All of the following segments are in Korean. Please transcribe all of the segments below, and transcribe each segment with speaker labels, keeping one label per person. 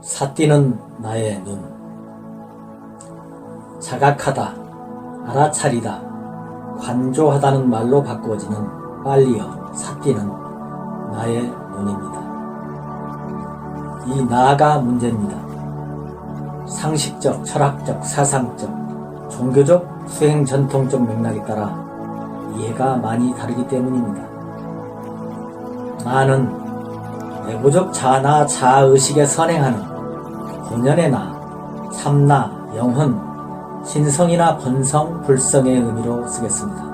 Speaker 1: 사띠는 나의 눈. 자각하다, 알아차리다, 관조하다는 말로 바꾸어지는 빨리어 사띠는 나의 눈입니다. 이 나가 문제입니다. 상식적, 철학적, 사상적, 종교적, 수행 전통적 맥락에 따라 이해가 많이 다르기 때문입니다. 나는 내부적 자나 자의식에 선행하는 본연의 나, 참나, 영혼, 신성이나 본성, 불성의 의미로 쓰겠습니다.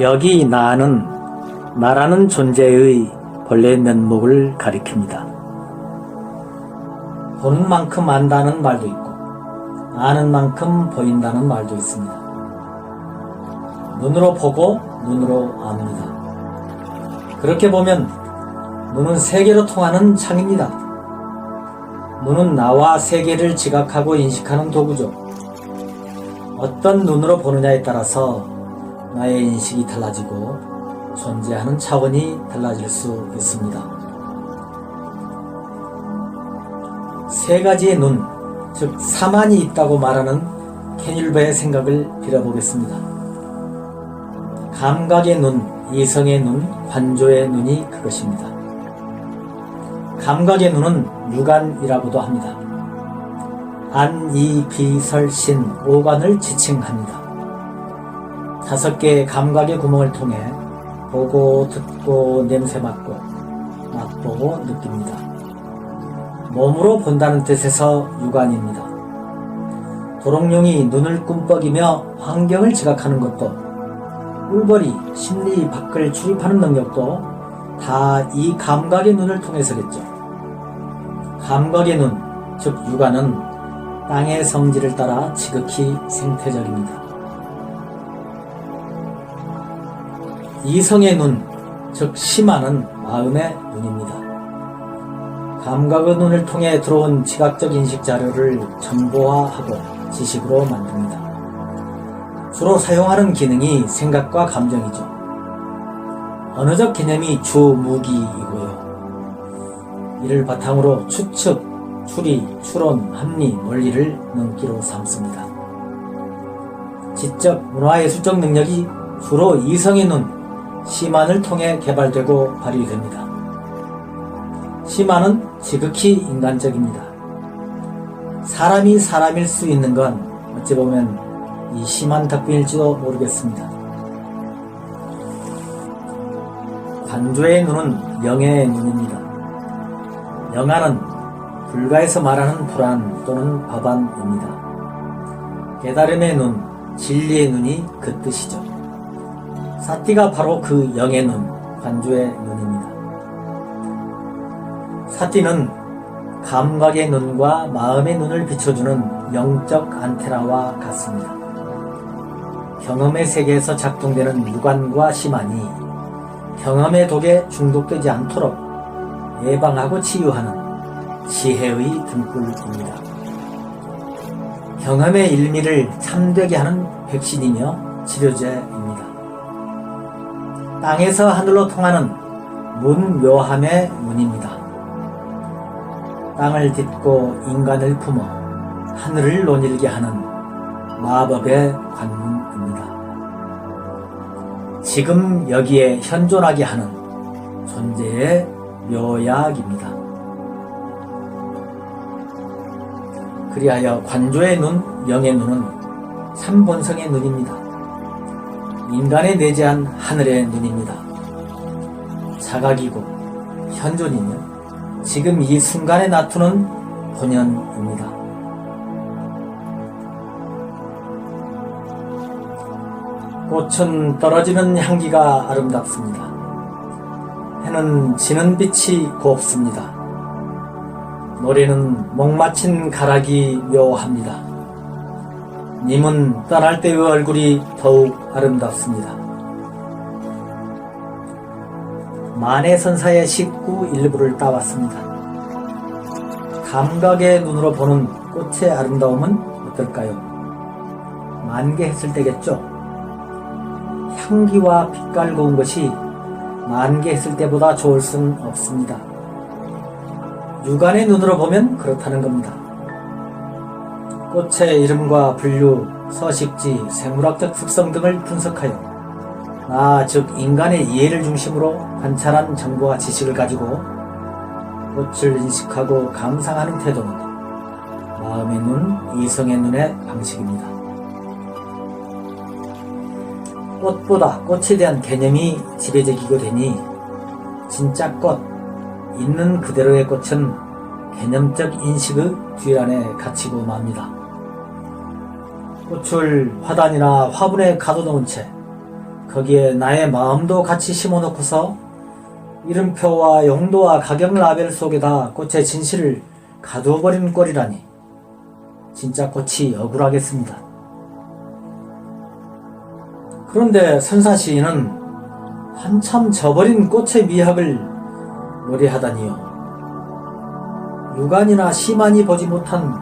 Speaker 1: 여기 나는 나라는 존재의 본래 면목을 가리킵니다. 보는 만큼 안다는 말도 있고, 아는 만큼 보인다는 말도 있습니다. 눈으로 보고 눈으로 압니다. 그렇게 보면 눈은 세계로 통하는 창입니다. 눈은 나와 세계를 지각하고 인식하는 도구죠. 어떤 눈으로 보느냐에 따라서 나의 인식이 달라지고 존재하는 차원이 달라질 수 있습니다. 세 가지의 눈, 즉 사만이 있다고 말하는 케닐베의 생각을 빌어보겠습니다. 감각의 눈, 이성의 눈, 관조의 눈이 그것입니다. 감각의 눈은 육안이라고도 합니다. 안, 이, 비, 설, 신, 오관을 지칭합니다. 다섯 개의 감각의 구멍을 통해 보고, 듣고, 냄새 맡고, 맛보고, 느낍니다. 몸으로 본다는 뜻에서 육안입니다. 도롱뇽이 눈을 꿈뻑이며 환경을 지각하는 것도 꿀벌이 심리 밖을 출입하는 능력도 다 이 감각의 눈을 통해서겠죠. 감각의 눈, 즉 육안은 땅의 성질을 따라 지극히 생태적입니다. 이성의 눈, 즉 심화는 마음의 눈입니다. 감각의 눈을 통해 들어온 지각적 인식 자료를 정보화하고 지식으로 만듭니다. 주로 사용하는 기능이 생각과 감정이죠. 언어적 개념이 주 무기이고요. 이를 바탕으로 추측, 추리, 추론, 합리, 원리를 능기로 삼습니다. 지적, 문화예술적 능력이 주로 이성의 눈, 시만을 통해 개발되고 발휘됩니다. 시만은 지극히 인간적입니다. 사람이 사람일 수 있는 건 어찌 보면 이 심한 덕분일지도 모르겠습니다. 관조의 눈은 영의 눈입니다. 영화는 불가에서 말하는 불안 또는 법안입니다. 깨달음의 눈, 진리의 눈이 그 뜻이죠. 사띠가 바로 그 영의 눈, 관조의 눈입니다. 사띠는 감각의 눈과 마음의 눈을 비춰주는 영적 안테나와 같습니다. 경험의 세계에서 작동되는 유관과 심한이 경험의 독에 중독되지 않도록 예방하고 치유하는 지혜의 등불입니다. 경험의 일미를 참되게 하는 백신이며 치료제입니다. 땅에서 하늘로 통하는 문 묘함의 문입니다. 땅을 딛고 인간을 품어 하늘을 논일게 하는 마법의 관문입니다. 지금 여기에 현존하게 하는 존재의 묘약입니다. 그리하여 관조의 눈, 영의 눈은 참본성의 눈입니다. 인간에 내재한 하늘의 눈입니다. 자각이고 현존이며 지금 이 순간에 나타는 본연입니다. 꽃은 떨어지는 향기가 아름답습니다. 해는 지는 빛이 곱습니다. 노래는 목마친 가락이 묘합니다. 님은 떠날 때의 얼굴이 더욱 아름답습니다. 만해선사의 식구 일부를 따왔습니다. 감각의 눈으로 보는 꽃의 아름다움은 어떨까요? 만개했을 때겠죠? 향기와 빛깔 고운 것이 만개했을 때보다 좋을 순 없습니다. 육안의 눈으로 보면 그렇다는 겁니다. 꽃의 이름과 분류, 서식지, 생물학적 특성 등을 분석하여 나, 즉 인간의 이해를 중심으로 관찰한 정보와 지식을 가지고 꽃을 인식하고 감상하는 태도는 마음의 눈, 이성의 눈의 방식입니다. 꽃보다 꽃에 대한 개념이 지배적이고 되니 진짜 꽃, 있는 그대로의 꽃은 개념적 인식의 뒤 안에 갇히고 맙니다. 꽃을 화단이나 화분에 가둬놓은 채 거기에 나의 마음도 같이 심어놓고서 이름표와 용도와 가격 라벨 속에다 꽃의 진실을 가두어버리는 꼴이라니 진짜 꽃이 억울하겠습니다. 그런데 선사 시인은 한참 저버린 꽃의 미학을 노래하다니요. 육안이나 시만이 보지 못한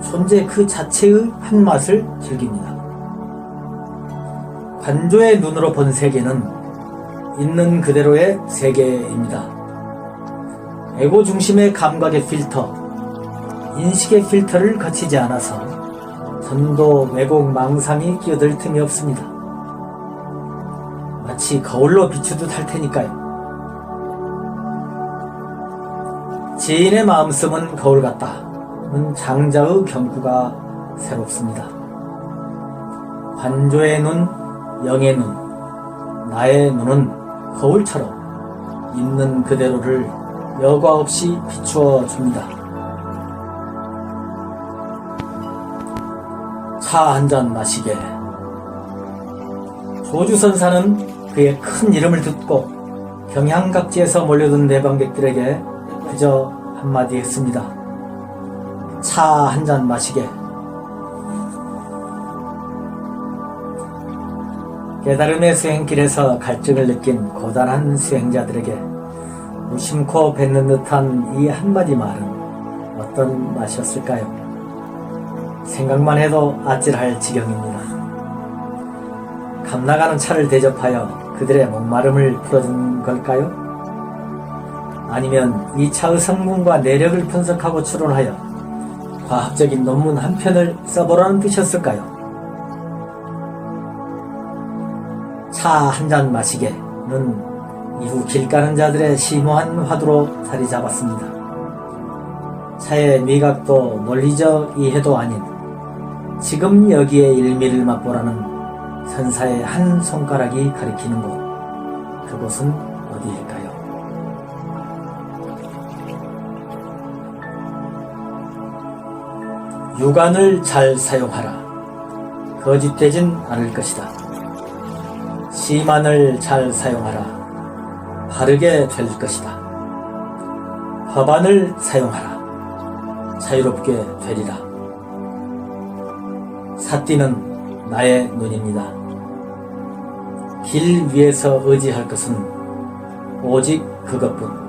Speaker 1: 존재 그 자체의 한 맛을 즐깁니다. 관조의 눈으로 본 세계는 있는 그대로의 세계입니다. 에고 중심의 감각의 필터, 인식의 필터를 거치지 않아서 전도 왜곡 망상이 끼어들 틈이 없습니다. 마치 거울로 비추듯 할 테니까요. 지인의 마음씀은 거울 같다는 장자의 경구가 새롭습니다. 관조의 눈, 영의 눈, 나의 눈은 거울처럼 있는 그대로를 여과 없이 비추어 줍니다. 차 한 잔 마시게. 조주선사는 그의 큰 이름을 듣고 경향각지에서 몰려든 내방객들에게 그저 한마디 했습니다. 차 한 잔 마시게. 깨달음의 수행길에서 갈증을 느낀 고단한 수행자들에게 무심코 뱉는 듯한 이 한마디 말은 어떤 맛이었을까요? 생각만 해도 아찔할 지경입니다. 감나가는 차를 대접하여 그들의 목마름을 풀어준 걸까요? 아니면 이 차의 성분과 내력을 분석하고 추론하여 과학적인 논문 한 편을 써보라는 뜻이었을까요? 차 한 잔 마시게는 이후 길 가는 자들의 심오한 화두로 자리 잡았습니다. 차의 미각도 논리적 이해도 아닌 지금 여기에 일미를 맛보라는 선사의 한 손가락이 가리키는 곳, 그곳은 어디일까요? 육안을 잘 사용하라. 거짓되진 않을 것이다. 시만을 잘 사용하라. 바르게 될 것이다. 법안을 사용하라. 자유롭게 되리라. 사띠는 나의 눈입니다. 길 위에서 의지할 것은 오직 그것뿐.